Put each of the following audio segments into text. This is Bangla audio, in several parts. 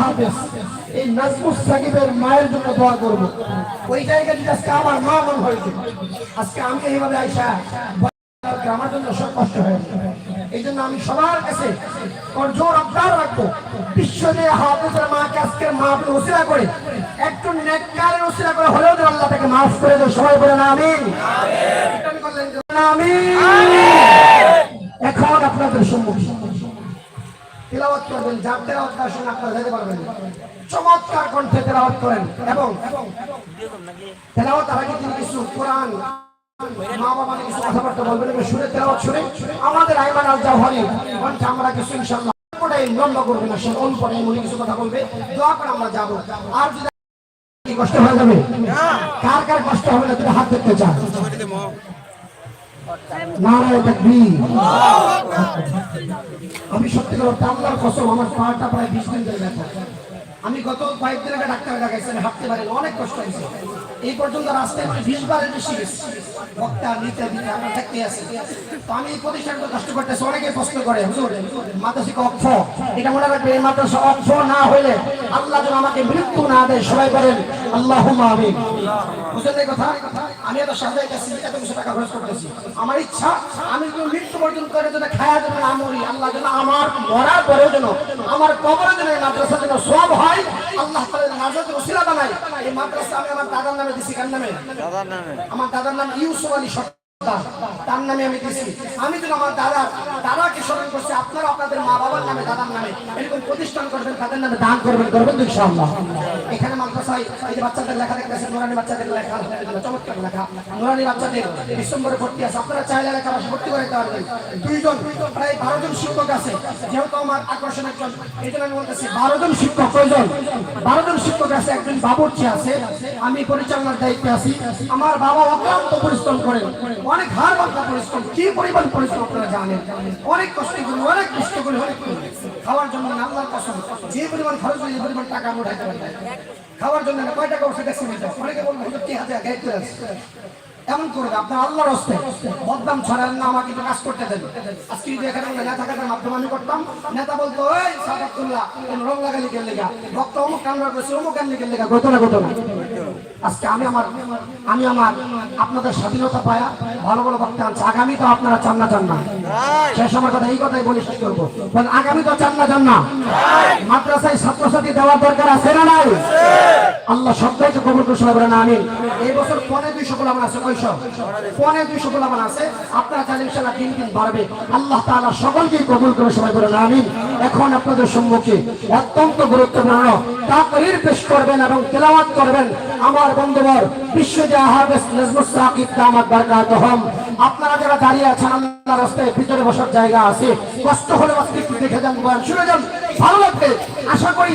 হাফেজ এই নাজমুস সাকিবের মায়ের জন্য দোয়া করব। ওই জায়গাটি আজকে আমার মা মন হয়েছে আজকে আমি এইভাবে আইসা আমার জন্য সব কষ্ট হয়েছে এই জন্য আমি সবার কাছে জোর আবদার রাখব। বিশ্ব যে হাফেজের মাকে আজকে মাহফিল ওসিলা করে একটু নেককারের ওসিলা করে হলেও যেন আল্লাহ তাকে মাফ করে দেয়। সবাই বলে না আমিন। আমিন। এখন আপনাদের সম্মুখীন তেলাওয়াত করবেন যার তেলাওয়াত তার সঙ্গে আপনারা যেতে পারবেন চমৎকার কণ্ঠে তেলাওয়াত করেন এবং তেলাওয়াত আগে তিনি কিছু কোরআন মা বাবা কিছু কথাবার্তা বলবেন এবং শুনে তেলাওয়াত শুনে আমাদের আইমান আল কণ্ঠে আমরা কিছু ইনশাআল্লাহ ওটাই লম্বা করবে না সে অল্প নেই কিছু কথা বলবে দোয়া করে আমরা যাব। আর যদি কষ্ট হয়ে যাবে? কার কার কষ্ট হবে না তুমি হাত দেখতে তাকবীর আমি সত্যি করে আল্লাহর কসম, আমার পাটা প্রায় বিশ দিন ধরে আমি গত কয়েকদিন আগে ডাক্তার দেখাইছি আমি হাঁটতে পারি অনেক কষ্ট হয়েছে। এই পর্যন্ত রাস্তায় মানে বিশ বারের বেশি বক্তা, নিতে দিতে আমরা থাকতে আছি। তো আমি এই প্রতিষ্ঠানটা কষ্ট করতেছি, অনেকে প্রশ্ন করে, হুজুর, মাদ্রাসিকা অক্ষ, এটা মনে রাখবে এই মাদ্রাসা অক্ষ না হইলে আল্লাহ যেন আমাকে মৃত্যু না দেয়, সবাই বলেন আল্লাহ আমিন। বুঝলেন কথা? আমি এত সাজাই গেছি, এত কিছু টাকা খরচ করতেছি। আমার ইচ্ছা, আমি যদি মৃত্যু পর্যন্ত করে যেন খায়া যেন না মরি। আল্লাহ যেন আমার মরার পরেও যেন, আমার কবরে যেন মাদ্রাসা যেন সব হয় আল্লাহ তাআলা নাজাত ওসিলা বানাই এই মাদ্রাসা আমি আমার দাদার নামে দিছি কার নামে? দাদার নামে। আমার দাদার নাম ইউসুফ আলী তার নামে আমি দিছি। আমি যেন আমার দাদা দাদাকে স্মরণ করছি? আপনারা আপনাদের মা বাবার নামে, দাদার নামে এরকম প্রতিষ্ঠান করবেন, তাদের নামে দান করবেন করবেন তো ইনশাআল্লাহ। এখানে মাদ্রাসায় এই যে বাচ্চাদের লেখা দেখতেছেন, নুরানি বাচ্চাদের লেখা, চমৎকার লেখা। নুরানি বাচ্চাদের ডিসেম্বরে ভর্তি আছে। আপনারা চাইলে লেখা ভর্তি করে দিতে পারবেন। দুইজন, প্রায় বারো জন শিক্ষক আছে। যেহেতু আমার আকর্ষণ একজন, এই জন্য আমি বলতেছি, বারো জন শিক্ষক প্রয়োজন বারো জন শিক্ষক আছে, একজন বাবুর্চি আছে। আমি পরিচালনার দায়িত্বে আছি। আমার বাবা অক্লান্ত পরিশ্রম করেন। অনেক হার বাঁধা পরিশ্রম, কি পরিমাণ পরিশ্রম আপনারা জানেন? অনেক কষ্ট করি, অনেক কষ্ট করি, অনেক। খাওয়ার জন্য আল্লাহর কসম, যে পরিমাণ খরচ হয় যে পরিমাণ টাকা আমরা উঠাইতে খাওয়ার জন্য কয় টাকা উঠে দেখছি অনেকে বলব, হুজুর, কি হাতে গাইতে এমন করবে আপনার আল্লাহর হস্তে বদনাম ছড়ান না, আমাকে কাজ করতে দেবে আজকে যদি এখানে আমরা নেতা কাটার মাধ্যমে আমি করতাম, নেতা বলতো ওই সাদাতুল্লাহ রং লাগালি কেন ভক্ত অমুক কান্না করেছে, অমুক কান্না কেন লেগা? গত না গত না। আজকে আমি আমার আমি আমার আপনাদের স্বাধীনতা পায়া ভালো ভালো বক্তা আনছি। আগামী তো আপনারা চান না চান না। শেষ আমার কথা এই কথাই বলে শেষ করব। আগামী তো চান না চান না। মাদ্রাসায় ছাত্রছাত্রী দেওয়ার দরকার আছে না নাই? আল্লাহ সবাইকে করে সবাই বলেন আমিন। এই বছর পনে দুইশো গোলামান আছে কয়শো? পনে দুইশো গোলামান আছে। আপনারা চাইলে ইনশাল্লাহ দিন দিন বাড়বে। আল্লাহ তাআলা সকলকে কবুল করে সবাই বলেন আমিন। এখন আপনাদের সম্মুখে অত্যন্ত গুরুত্বপূর্ণ তাকরীর পেশ করবেন এবং তেলাওয়াত করবেন। আমার বন্ধুবর বিশ্ব আপনারা যারা দাঁড়িয়ে আছেন আল্লাহ রাস্তায় ভিতরে বসার জায়গা আছে, কষ্ট হলে দেখে যান শুনে যান। ভালো লাগবে। আশা করি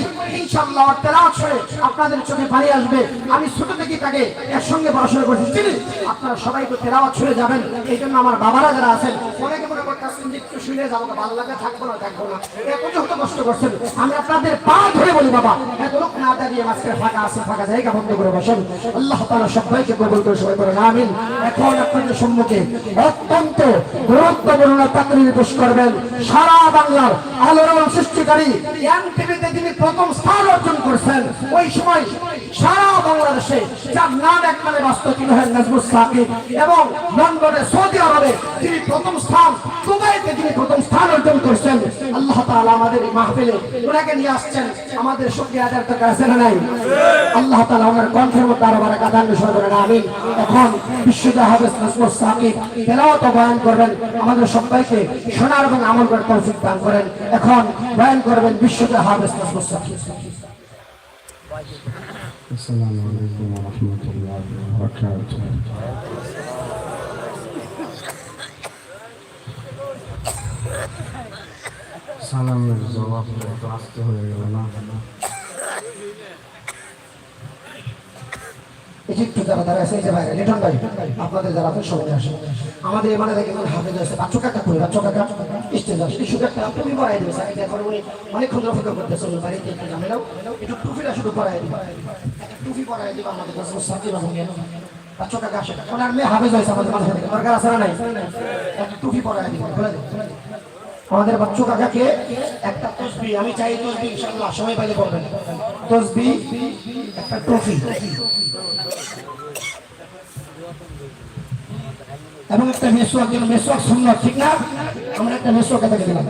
আপনাদের চোখে পানি আসবে। আমি ছোট থেকে তাকে একসঙ্গে পড়াশোনা করছি, চিনি? আপনারা সবাই একটু তেলাওয়াত শুনে যাবেন। এই জন্য আমার বাবারা যারা আছেন, অনেকে মনে করতেছেন একটু শুনে যাব ভালো লাগে থাকব না থাকব না। এত কষ্ট করছেন, আমি আপনাদের পা ধরে বলি, বাবা এত লোক না দাঁড়িয়ে ফাঁকা ফাঁকা জায়গা বন্ধ করে বসেন। আল্লাহ তাআলা সবাইকে করে, সবাই এখন আপনাদের সম্মুখে অত্যন্ত গুরুত্বপূর্ণ পেশ করবেন। সারা বাংলার আলোড়ন সৃষ্টিকারী তিনি প্রথম স্থান অর্জন করছেন। ওই সময় সারা বাংলাদেশে, যার নাম নাজমুস সাকিব এবং লন্ডনে সৌদি আরবে তিনি প্রথম স্থান, দুবাইতে তিনি প্রথম স্থান অর্জন করছেন। আল্লাহ তাআলা আমাদের এই মাহফিলে ওনাকে নিয়ে আসছেন। আমাদের আছে নাই? আল্লাহ কণ্ঠের মধ্যে আরও করেন আমিন। এখন তেলাওয়াত বয়ান করবেন। আমাদের সবাইকে শোনার এবং আমল করার তৌফিক দান করেন। এখন বয়ান করবেন বিশ্বজা হাফেজ নাজমুস সাকিব। السلام عليكم ورحمة الله وبركاته সালামের জবাব এত আসতে হয়ে গেল না এই যে একটু যারা যারা আছে এই যে বাইরে লিটন ভাই আপনাদের যারা আছেন সবাই আসেন আমাদের এখানে দেখে মানে হাফেজ আছে বাচ্চু কাকা করে বাচ্চু কাকা স্টেজ আসে এই সুযোগটা তুমি পড়াই দেবে, স্যার। এখন উনি অনেকক্ষণ অপেক্ষা করতেছে বাড়িতে একটু একটু শুধু একটা টুপি আমাদের কাছে আসে ওনার মেয়ে হাফেজ হয়েছে আমাদের মাঝে দরকার আছে না নাই? একটা টুপি আমাদের বাচ্চু কাকাকে একটা তসবি, আমি চাই তসবি সময় পাইলে করবেন। তসবি, একটা ট্রফি এবং একটা মেসোয়াক, যেন মেসোয়াক সুন্দর ঠিক না? আমরা একটা কাকাকে দিলাম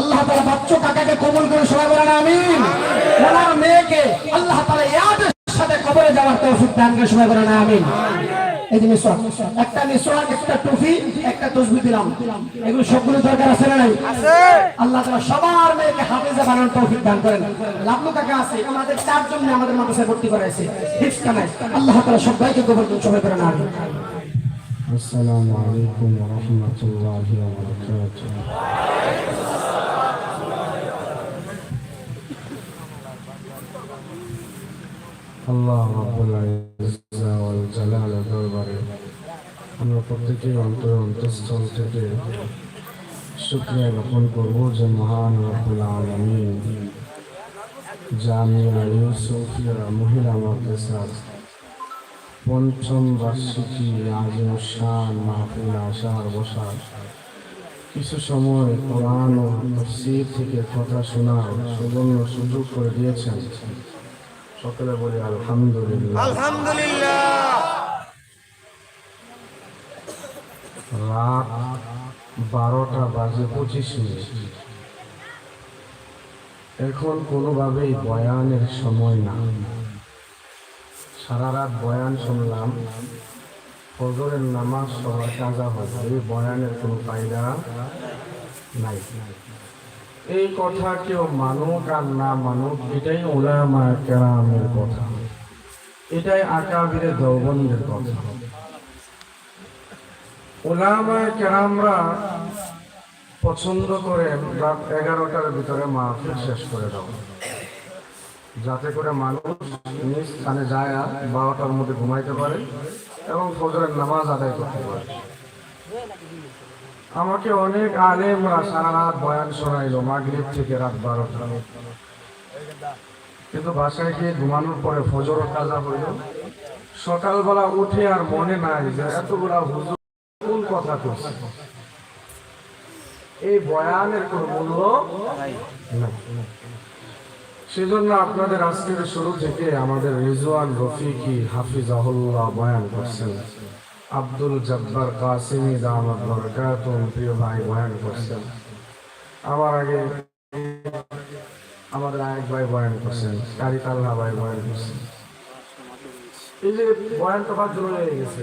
আল্লাহ বাচ্চু কাকাকে কবুল করে সবাই বলেন আমিন। ওনার মেয়েকে আল্লাহ ইয়াদের সাথে কবরে যাওয়ার তৌফিক দান করে সবাই বলেন আমিন। এই যে একটা একটা টুপি একটা তসবি দিলাম। এগুলো সবগুলো দরকার আছে না নাই? আল্লাহ তাআলা সবার মেয়েকে হাফেজা বানানোর তৌফিক দান করেন। লাভলু কাকা আছে আমাদের চারজন আমাদের মাদ্রাসায় ভর্তি করাইছে। কানায় আল্লাহ তাআলা সবাইকে কবুল করুন সবাই করেন আমিন। السلام عليكم ورحمة الله وبركاته আল্লাহ রাব্বুল ইজ্জা ওয়াল জালাল দরবারে আমরা প্রত্যেকেই অন্তর অন্তঃস্থল থেকে শুকরিয়া জ্ঞাপন করব যে মহান রব্বুল আলামিন জামিয়া ইউসুফিয়া মহিলা মাদ্রাসা পঞ্চম বার্ষিকী আজিম শান মাহফিল আসার বসার। কিছু সময় কোরআন ও তফসির থেকে কথা শোনার সুবর্ণ সুযোগ করে দিয়েছেন। সকলে বলি আলহামদুলিল্লাহ। রাত বারোটা বাজে পঁচিশ মিনিট। এখন কোনোভাবেই বয়ানের সময় না। সারা রাত বয়ান শুনলাম। ফজরের নামাজ সবার কাজা হবে এই বয়ানের কোনো ফায়দা নাই। এই কথা কেউ মানুক আর না মানুক, এটাই ওলামা কেরামের কথা। এটাই আকাবিরে দৌবন্দের কথা। ওলামা কেরামরা পছন্দ করেন রাত এগারোটার ভিতরে মাহফিল শেষ করে দাও যাতে করে মানুষ নিজ স্থানে যায় আর বারোটার মধ্যে ঘুমাইতে পারে এবং ফজরের নামাজ আদায় করতে পারে। আমাকে অনেক আলেমরা সারা রাত বয়ান শোনাইলো, মাগরিব থেকে রাত বারোটা কিন্তু বাসায় গিয়ে ঘুমানোর পরে ফজর কাজা হইল। সকালবেলা উঠে আর মনে নাই যে এতগুলা হুজুর কোন কথা করছে এই বয়ানের কোনো মূল্য সেজন্য আপনাদের আজকের শুরু থেকে আমাদের রিজওয়ান রফিকি হাফিজ হাফিজাহুল্লাহ বয়ান করছেন। আব্দুল জব্বার কাসিমি দামাত বরকাতুম প্রিয় ভাই, বয়ান করছেন। আমার আগে আমাদের আরেক ভাই বয়ান করছেন কারিকাল্লা ভাই বয়ান করছেন। এই যে বয়ান তো পাঁচজন হয়ে গেছে।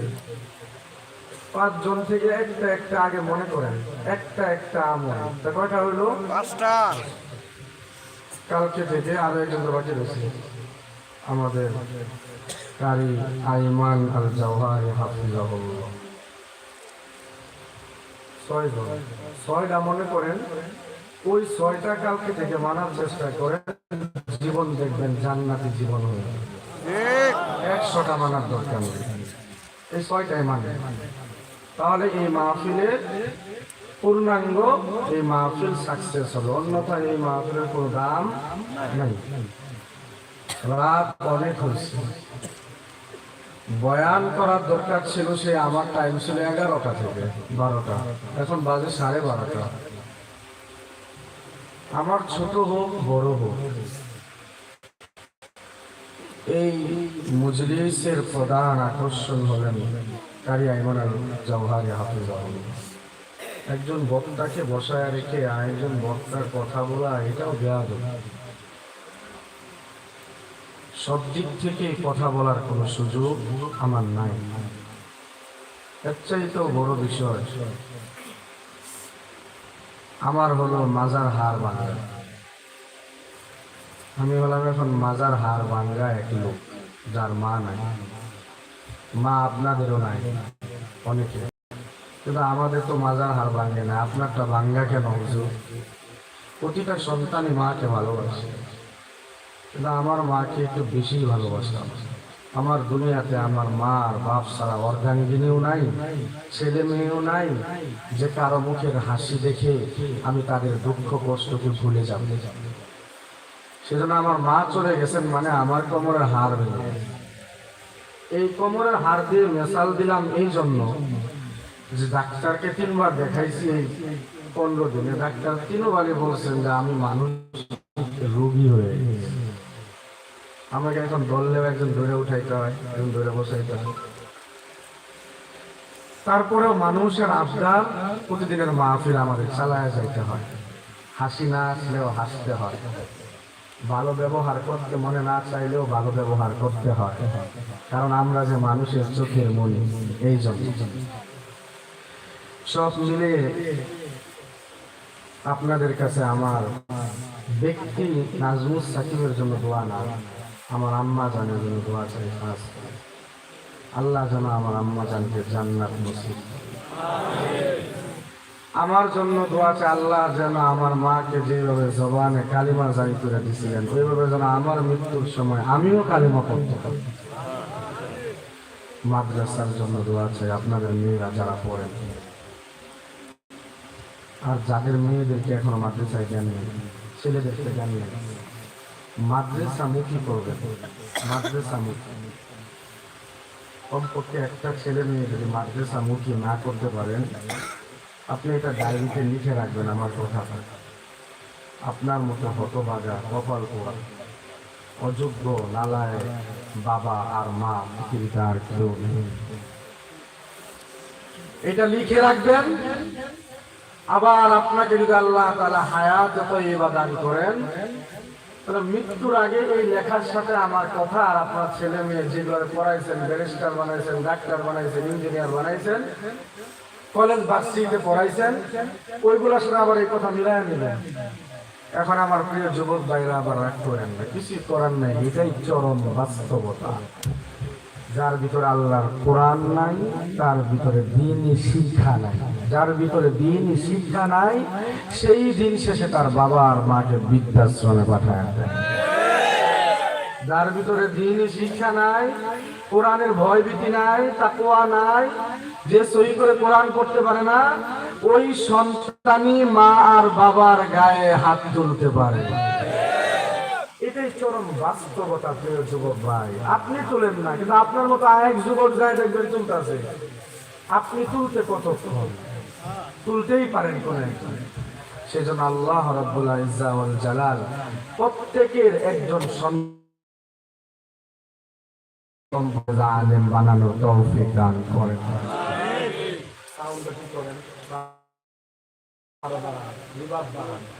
পাঁচজন থেকে একটা একটা আগে মনে করেন, একটা একটা আমল। কয়টা হইল? পাঁচটা। কালকে থেকে আরও একজন বাকি রয়েছে। আমাদের কারি আইমান আল জওহার হাফিজাহুল্লাহ ছয়জন ছয়টা মনে করেন, ওই ছয়টা কালকে থেকে মানার চেষ্টা করেন, জীবন দেখবেন জান্নাতি জীবন হয়ে একশোটা মানার দরকার নেই। এই ছয়টাই মানে। তাহলে এই মাহফিলের পূর্ণাঙ্গ এই মাহফিল সাকসেস হবে অন্যথায় এই মাহফিলের কোনো দাম নাই। রাত অনেক হয়েছে। বয়ান করার দরকার ছিল সে আমার টাইম ছিল এগারোটা থেকে বারোটা। এখন বাজে সাড়ে বারোটা। আমার ছোট হোক, বড় হোক, এই মজলিসের প্রধান আকর্ষণ হলেন কারি আইমান আল জওহারি হাফিজ একজন বক্তাকে বসায় রেখে আরেকজন বক্তার কথা বলা, এটাও বেয়াদ সব দিক থেকে কথা বলার কোনো সুযোগ আমার নাই। এর চাইতেও বড় বিষয়, আমার হলো মাজার হার বাংলা আমি হলাম এখন মাজার হার ভাঙ্গা এক লোক, যার মা নাই। মা আপনাদেরও নাই অনেকে কিন্তু আমাদের তো মাজার হার ভাঙ্গে না, আপনারটা ভাঙ্গা কেন হুজুর? প্রতিটা সন্তানই মাকে ভালোবাসে। কিন্তু আমার মাকে একটু বেশি ভালোবাসতাম। আমার দুনিয়াতে আমার মা আর বাপ ছাড়া অর্ধাঙ্গিনীও নাই ছেলে মেয়েও নাই। যে কারও মুখের হাসি দেখে আমি তাদের দুঃখ কষ্টকে ভুলে যাব। সেজন্য আমার মা চলে গেছেন মানে আমার কোমরের হাড় ভেঙে এই কোমরের হাড় দিয়ে মেশাল দিলাম এই জন্য যে ডাক্তারকে তিনবার দেখাইছি পনেরো দিনে, ডাক্তার তিনবারই বলছেন যে আমি মানুষ রোগী হয়ে। আমাকে এখন ধরলেও একজন ধরে উঠাইতে হয়, একজন ধরে বসাইতে হয়। তারপরেও মানুষের আবদার প্রতিদিনের মাহফিল আমাদের চালায় যাইতে হয়। হাসি না আসলেও হাসতে হয়। ভালো ব্যবহার করতে মনে না চাইলেও ভালো ব্যবহার করতে হয়। কারণ আমরা যে মানুষের চোখের মনি, এই জন্য সব মিলে আপনাদের কাছে আমার ব্যক্তি নাজমুস সাকিবের জন্য দোয়া না, আমার আম্মা জানের জন্য দোয়া চাই খাস আল্লাহ যেন আমার আম্মা জানকে জান্নাত নসিব আমার জন্য দোয়া চাই আল্লাহ যেন আমার মাকে যেভাবে জবানে কালিমা জারি করে দিছিলেন, ওইভাবে যেন আমার মৃত্যুর সময় আমিও কালিমা পড়তে পারি। মাদ্রাসার জন্য দোয়া চাই আপনাদের মেয়েরা যারা পড়েন। আর যাদের মেয়েদেরকে এখনও মাদ্রাসায় নেই, ছেলেদেরকে জ্ঞান নেই। মাদ্রাসা মুখী করবে। মাদ্রাসা মুখী। কমপক্ষে একটা ছেলে মেয়ে যদি মাদ্রাসা মুখী না করতে পারেন, আপনি এটা ডায়েরিতে লিখে রাখবেন আমার কথাটা আপনার মতো হতভাগা, কপাল পোড়া, অযোগ্য লালায় বাবা আর মা পৃথিবীতে আর কেউ নেই। এটা লিখে রাখবেন। আবার আপনাকে যদি আল্লাহ তালা হায়াত তৈবা দান করেন, তাহলে মৃত্যুর আগে ওই লেখার সাথে আমার কথা আর আপনার ছেলে মেয়ে যেগুলো পড়াইছেন, ব্যারিস্টার বানাইছেন, ডাক্তার বানাইছেন, ইঞ্জিনিয়ার বানাইছেন, কলেজ ভার্সিটিতে পড়াইছেন, ওইগুলোর সাথে আবার এই কথা মিলাই নিলেন। এখন আমার প্রিয় যুবক ভাইরা আবার রাগ করেন না কিছু করার নাই, এটাই চরম বাস্তবতা। যার ভিতরে আল্লাহর কোরআন নাই, তার ভিতরে দিনই শিক্ষা নাই। যার ভিতরে দিনই শিক্ষা নাই, সেই দিন শেষে তার বাবা আর মাকে বৃদ্ধাশ্রমে পাঠায় দেয়। যার ভিতরে দিনই শিক্ষা নাই, কোরআনের ভয় ভীতি নাই, তাকওয়া নাই, যে সই করে কোরআন করতে পারে না, ওই সন্তানই মা আর বাবার গায়ে হাত তুলতে পারে। এটাই চরম বাস্তবতা প্রিয় যুবক ভাই। আপনি তুলেন না কিন্তু আপনার মতো আরেক যুবক যায় দেখবেন তুলতেছে। আপনি তুলতে কতক্ষণ? তুলতেই পারেন কোন একজন। সেজন্য আল্লাহ রাব্বুল ইজ্জা জালাল প্রত্যেকের একজন সন্তান আলেম বানানোর তৌফিক দান করেন। সাউন্ডটা ঠিক করেন? বাড়ান, বাড়ান।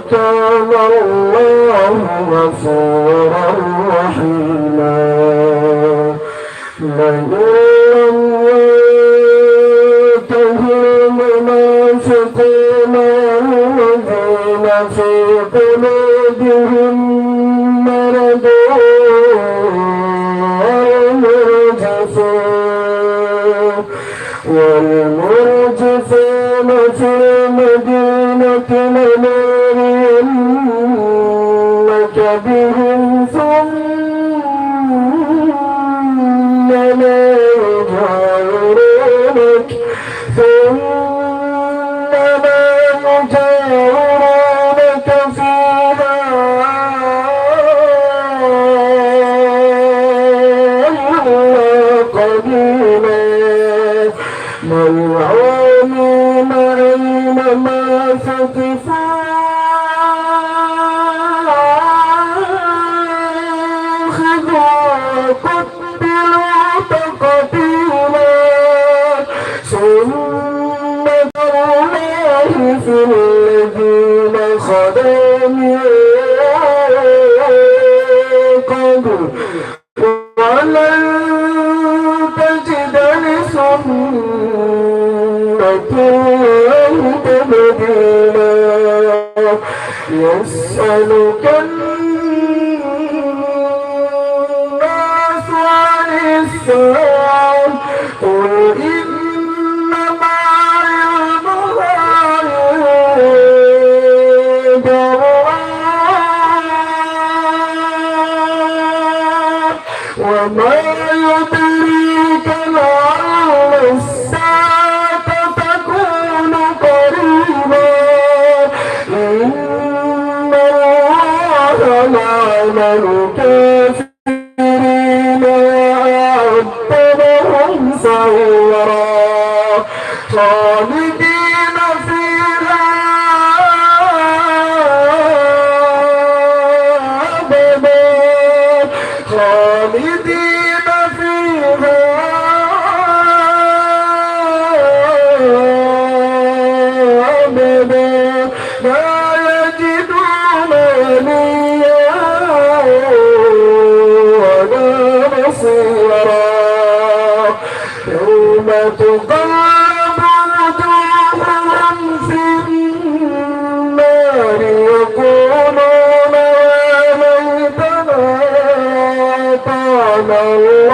وكان الله غفورا رحيما. مدينة يسألك الناس وراء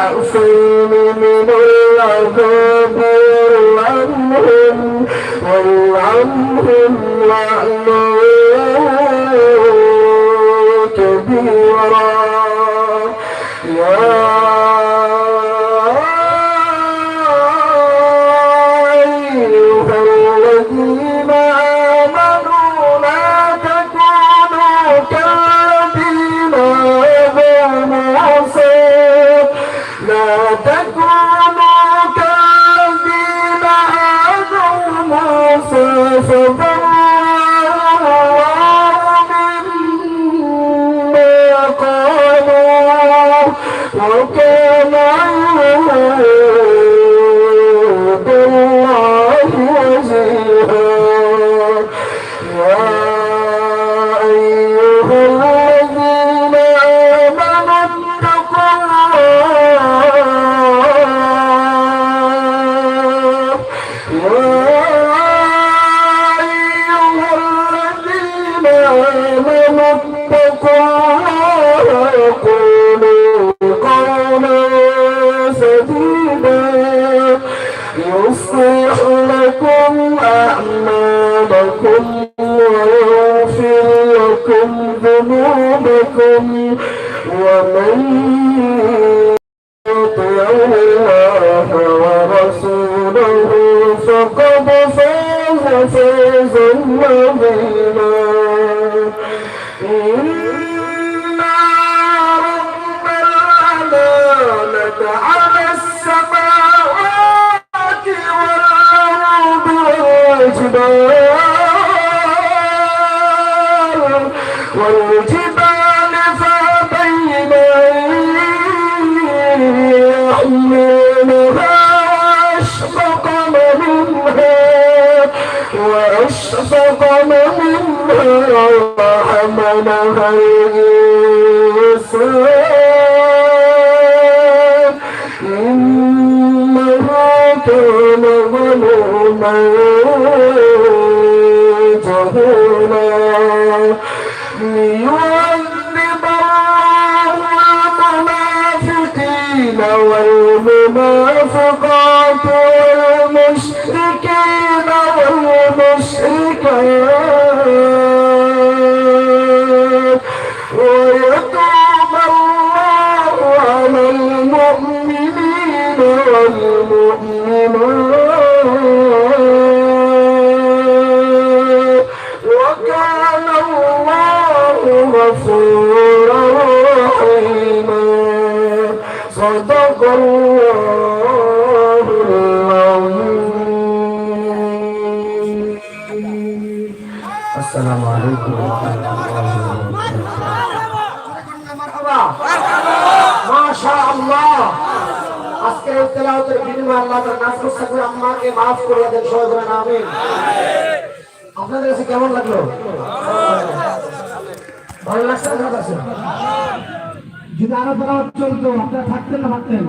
يعصيني من العذاب والعنهم والعنهم لعنهم Okay. ومن يطع الله ورسوله فقد فاز فوزا عظيما إنا عرضنا الأمانة على السماوات والأرض والجبال والجبال فأبين أن يحملنها وأشفقن منها وأشفقن منها وحملها الإنسان সাকির আম্মাকে মাফ করে দেন, সবাই বলেন আমিন। আপনাদের কাছে কেমন লাগল? ভালো লাগছে যদি আরও চলতো, আপনারা থাকতেন না, থাকতেন।